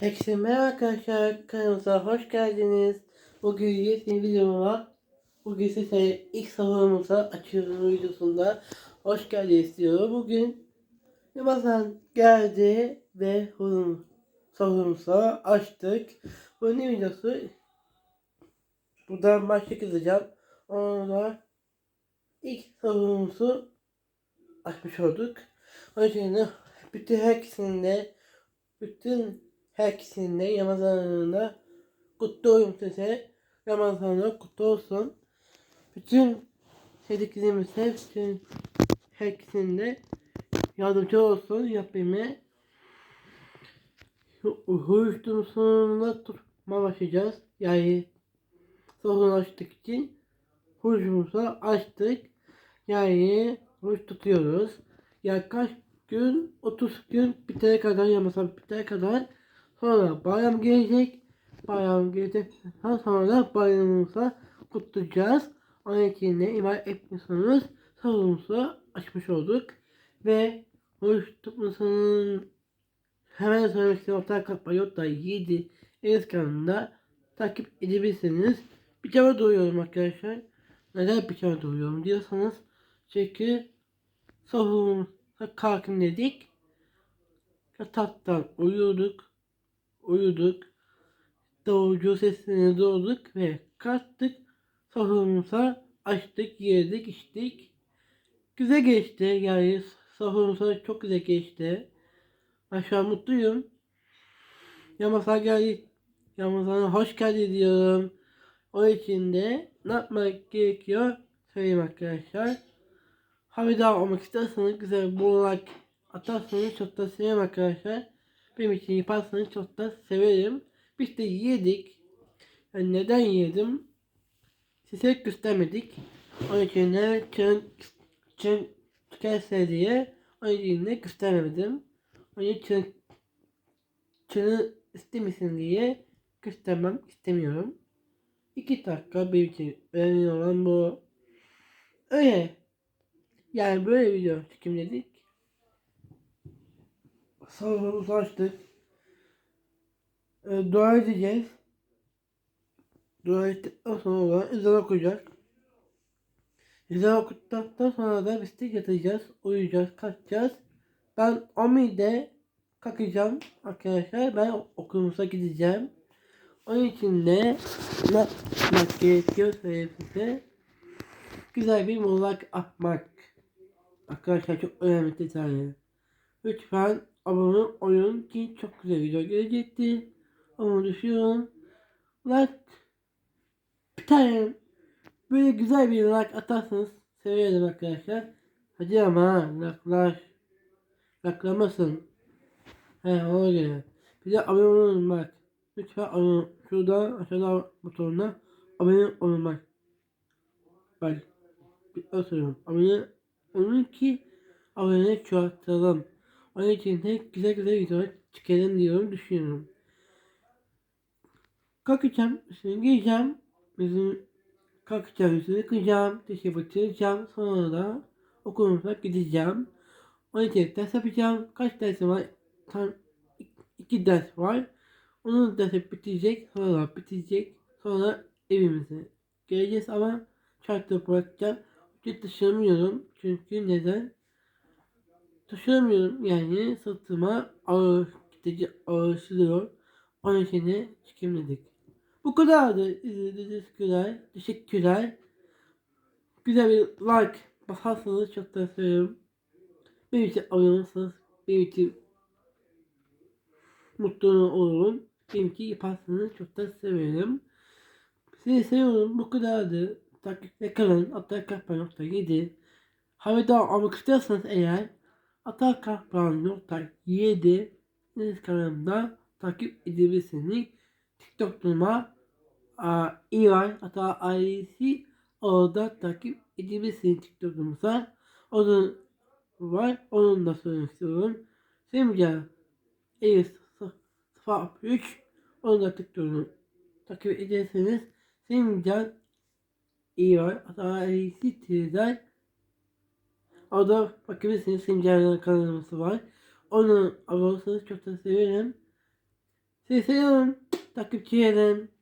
Herkese merhaba arkadaşlar. Kanalımıza hoş geldiniz. Bugün yeni bir videom var. Bugün size ilk sahurumuza açıyoruz videosunda. Hoş geldiniz diyorum. Bugün Ramazan geldi ve hurum, sahurumuzu açtık. Bu ne videosu? Buradan başlık yazacağım. Ondan ilk sahurumuzu açmış olduk. O bütün herkesinde bütün herkesin de Ramazan'ında kutlu olsun size. Ramazan'da kutlu olsun. Bütün sevdiklerimize, bütün herkesin de yardımcı olsun yapımı. Huyuşturmasını tutma başlayacağız. Yani sorun açtık için huyuşumuzu açtık. Yani huş tutuyoruz. Kaç gün 30 gün bitene kadar yamasam bitene kadar sonra bayram gelecek. Bayram gelecekten sonra bayramımıza kutlayacağız. Onun için de iman etmiyorsanız salonumuzu açmış olduk. Ve oruç tutmasının hemen söylemek istediğim ortak kapma yok da 7 Enes kanalında takip edebilirsiniz. Bir cevap doğuyorum arkadaşlar. Neden bir cevap doğuyorum diyorsanız çünkü sahurumuz kalkın dedik. Yataktan uyuduk. Uyuduk. Davulcu sesine doğduk ve kalktık. Sahurumuza açtık, yedik, içtik. Güzel geçti yani sahurumuza çok güzel geçti. An mutluyum. Ramazan geldi. Ramazan'a hoş geldin diyorum. O için de ne yapmak gerekiyor söyleyeyim arkadaşlar. Haberdar olmak isterseniz güzel bir like atarsanız çok da severim arkadaşlar. Benim için yaparsanız çok da severim. Biz de yedik. Yani neden yedim? Size göstermedik. Onun için de çın, çın tükerse diye onun için de göstermedim. Onun için çını istemesin diye göstermem istemiyorum. İki dakika bir için önemli olan bu. Öyle. Yani böyle video çekim dedik. Salonumuzu açtık. Ee, dua edeceğiz. Dua ettikten sonra ezan okuyacağız. Ezan okuduktan sonra da de yatacağız, uyuyacağız, kalkacağız. Ben Omi'de kalkacağım arkadaşlar. Ben okulumuza gideceğim. Onun için de ne yapmak gerekiyor söyleyeyim. Güzel bir molak atmak. Arkadaşlar çok önemli detay. Lütfen abone olun ki çok güzel video gelecektir. Onu düşünüyorum. Like bir tane böyle güzel bir like atarsanız sevinirim arkadaşlar. Hadi ama like'lar like'lamasın. He ona göre. Bir de abone olun bak. Lütfen abone Şurada aşağıda butonuna abone olun bak. Bir söylüyorum. Abone onun ki abone çoğaltalım. Onun için de güzel güzel videolar çıkarın diyorum düşünüyorum. Kalkacağım, üstünü giyeceğim. Bizim kalkacağım, üstünü kıyacağım, dişi batıracağım. Sonra da okulumuza gideceğim. Onun için ders yapacağım. Kaç dersim var? Tam iki ders var. Onun dersi bitecek. Sonra bitecek. Sonra evimize geleceğiz ama çarkta bırakacağım. Hiç taşıyamıyorum. Çünkü neden? Taşıyamıyorum yani sırtıma ağır gidici ağırsılıyor. Onun için çıkamadık. Bu kadardı. İzlediğiniz kadar. Teşekkürler. Güzel bir like basarsanız çok da seviyorum. Benim için abone olursanız benim için mutlu olurum. Benimki yaparsanız çok da severim. Sizi seviyorum. Bu kadardı takipte kalın. Atakaplan.7 Haberdar olmak istiyorsanız eğer Atakaplan.7 kanalımda takip edebilirsiniz. TikTok'uma iyi var. Hatta ailesi orada takip edebilirsiniz TikTok'umuza. Onun var. Onun da söylemek istiyorum. Semca Elis 03 onu da TikTok'unu takip ederseniz Semcan iyi var. Adaleti Trizler. O da bakabilirsiniz Simcer'in kanalımız var. Onu abone olursanız çok da severim. Sizi seviyorum takipçilerim.